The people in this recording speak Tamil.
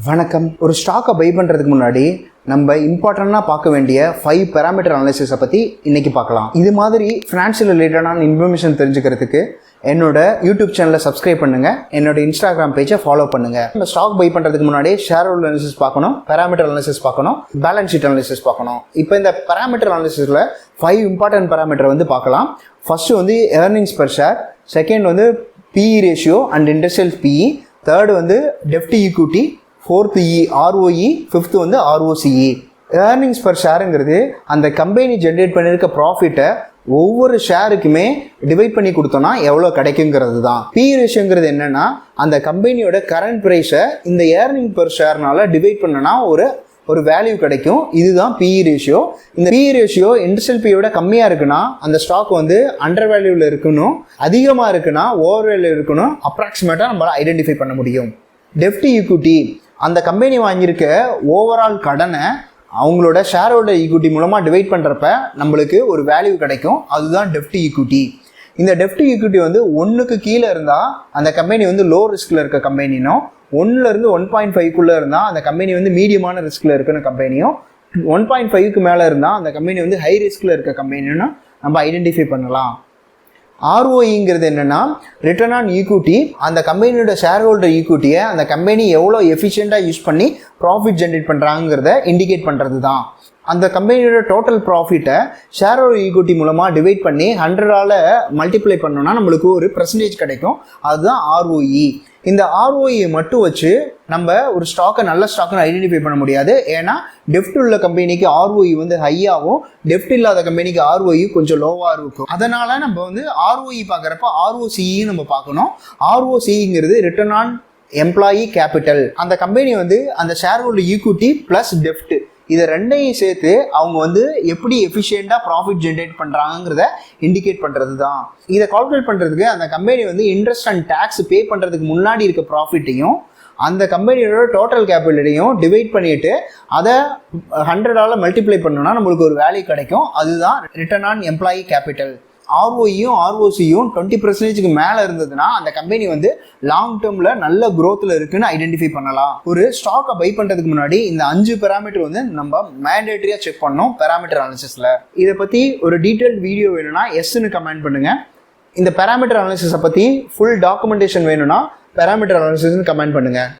வணக்கம். ஒரு ஸ்டாக்கை பை பண்ணுறதுக்கு முன்னாடி நம்ம இம்பார்ட்டண்ட்டாக பார்க்க வேண்டிய ஃபைவ் பேராமீட்டர் அனாலிசிஸை பற்றி இன்னைக்கு பார்க்கலாம். இது மாதிரி ஃபினான்ஷியல் ரிலேட்டடான இன்ஃபர்மேஷன் தெரிஞ்சுக்கிறதுக்கு என்னோட யூடியூப் சேனலை சப்ஸ்கிரைப் பண்ணுங்க. என்னோட இன்ஸ்டாகிராம் பேஜை ஃபாலோ பண்ணுங்க. இந்த ஸ்டாக் பை பண்ணுறதுக்கு முன்னாடி ஷேர் ஹோல்டர் அனாலிசிஸ் பார்க்கணும் பேராமீட்டர் அனாலிசிஸ் பார்க்கணும் பேலன்ஸ் ஷீட் அனாலிசிஸ் பார்க்கணும். இப்போ இந்த பேராமீட்டர் அனாலிசிஸில் ஃபைவ் இம்பார்ட்டன்ட் பேராமீட்டர் வந்து பார்க்கலாம். ஃபர்ஸ்ட் வந்து ஏர்னிங்ஸ் per ஷேர் செகண்ட் வந்து PE ratio and industrial PE third வந்து டெஃப்டி ஈக்விட்டி ஃபோர்த்து இ ஆர்ஓஇ ஃபிஃப்த்து வந்து ஆர்ஓசிஇ ஏர்னிங்ஸ் பர் ஷேருங்கிறது அந்த கம்பெனி ஜென்ரேட் பண்ணியிருக்க ப்ராஃபிட்டை ஒவ்வொரு ஷேருக்குமே டிவைட் பண்ணி கொடுத்தோன்னா எவ்வளோ கிடைக்குங்கிறது தான். பி ரேஷியோங்கிறது என்னென்னா அந்த கம்பெனியோட கரண்ட் ப்ரைஸை இந்த ஏர்னிங் பர் ஷேர்னால டிவைட் பண்ணனா ஒரு ஒரு வேல்யூ கிடைக்கும். இதுதான் பிஇ ரேஷியோ இந்த பிஇ ரேஷியோ இண்டஸ்ட்ரியல் பியோட கம்மியாக இருக்குன்னா அந்த ஸ்டாக் வந்து அண்டர் வேல்யூவில் இருக்கணும். அதிகமாக இருக்குன்னா ஓவர் வேல்யூ இருக்கணும். அப்ராக்சிமேட்டாக நம்மளால் ஐடென்டிஃபை பண்ண முடியும். டெப்டி ஈக்விட்டி அந்த கம்பெனி வாங்கியிருக்க ஓவரால் கடனை அவங்களோட ஷேர் ஹோல்டர் ஈக்விட்டி மூலமாக டிவைட் பண்ணுறப்ப நம்மளுக்கு ஒரு வேல்யூ கிடைக்கும். அதுதான் டெஃப்ட் ஈக்விட்டி இந்த டெஃப்ட் ஈக்விட்டி வந்து ஒன்றுக்கு கீழே இருந்தால் அந்த கம்பெனி வந்து லோ ரிஸ்கில் இருக்க கம்பெனினும் ஒன்றுலேருந்து ஒன் பாயிண்ட் ஃபைவ்க்குள்ளே இருந்தால் அந்த கம்பெனி வந்து மீடியமான ரிஸ்கில் இருக்கிற கம்பெனியும் ஒன் பாயிண்ட் ஃபைவ்க்கு மேலே இருந்தால் அந்த கம்பெனி வந்து ஹை ரிஸ்கில் இருக்க கம்பெனின்னு நம்ம ஐடென்டிஃபை பண்ணலாம். ஆர்ஓஇங்கிறது என்னென்னா ரிட்டர்ன் ஆன் ஈக்விட்டி அந்த கம்பெனியோட ஷேர் ஹோல்டர் ஈக்விட்டியை அந்த கம்பெனி எவ்வளோ எஃபிஷியண்ட்டாக யூஸ் பண்ணி ப்ராஃபிட் ஜென்ரேட் பண்ணுறாங்கிறத இண்டிகேட் பண்ணுறது தான் அந்த கம்பெனியோட டோட்டல் ப்ராஃபிட்டை ஷேர் ஹோல்டர் ஈக்விட்டி மூலமாக டிவைட் பண்ணி ஹண்ட்ரடால் மல்டிப்ளை பண்ணோன்னா நம்மளுக்கு ஒரு பர்சன்டேஜ் கிடைக்கும். அதுதான் ஆர்ஓஇ இந்த ஆர்ஓஇ மட்டும் வச்சு நம்ம ஒரு ஸ்டாக்கை நல்ல ஸ்டாக்னு ஐடென்டிஃபை பண்ண முடியாது. ஏன்னா டெஃப்ட் உள்ள கம்பெனிக்கு ஆர்ஓஇ வந்து ஹையாகவும் டெஃப்ட் இல்லாத கம்பெனிக்கு ஆர்ஓஇ கொஞ்சம் லோவாக இருக்கும். அதனால நம்ம வந்து ஆர்ஓஇ பார்க்குறப்ப ஆர்ஓசிஇ நம்ம பார்க்கணும். ஆர்ஓசிங்கிறது ரிட்டர்ன் ஆன் எம்ப்ளாயி கேபிட்டல் அந்த கம்பெனி வந்து அந்த ஷேர் ஹோல்டர் ஈக்விட்டி ப்ளஸ் டெஃப்ட் இதை ரெண்டையும் சேர்த்து அவங்க வந்து எப்படி எஃபிஷியண்டாக ப்ராஃபிட் ஜென்ரேட் பண்ணுறாங்கிறத இண்டிகேட் பண்ணுறது தான் இதை கால்குலேட் பண்ணுறதுக்கு அந்த கம்பெனி வந்து இன்ட்ரெஸ்ட் அண்ட் டேக்ஸ் பே பண்ணுறதுக்கு முன்னாடி இருக்க ப்ராஃபிட்டையும் அந்த கம்பெனியோட டோட்டல் கேபிட்டலையும் டிவைட் பண்ணிட்டு அதை ஹண்ட்ரடால் மல்டிப்ளை பண்ணோம்னா நம்மளுக்கு ஒரு வேல்யூ கிடைக்கும். அதுதான் ரிட்டர்ன் ஆன் எம்ப்ளாயி கேபிட்டல் ஆர்ஓஇயும் ஆர்ஓசியும் டுவெண்ட்டி பர்சன்டேஜ்க்கு மேலே இருந்ததுன்னா அந்த கம்பெனி வந்து லாங் டேர்மில் நல்ல க்ரோத்தில் இருக்குன்னு ஐடென்டிஃபை பண்ணலாம். ஒரு ஸ்டாக்கை பை பண்ணுறதுக்கு முன்னாடி இந்த அஞ்சு பெராமீட்டர் வந்து நம்ம மேண்டேட்டரியாக செக் பண்ணோம் பெராமீட்டர் அனாலிசிஸில் இதை பற்றி ஒரு டீட்டெயில் வீடியோ வேணும்னா எஸ்ன்னு கமெண்ட் பண்ணுங்கள் இந்த பெராமீட்டர் அனாலிசிஸை பற்றி ஃபுல் டாக்குமெண்டேஷன் வேணும்னா பேராமீட்டர் அனாலிசிஸ்னு கமெண்ட் பண்ணுங்கள்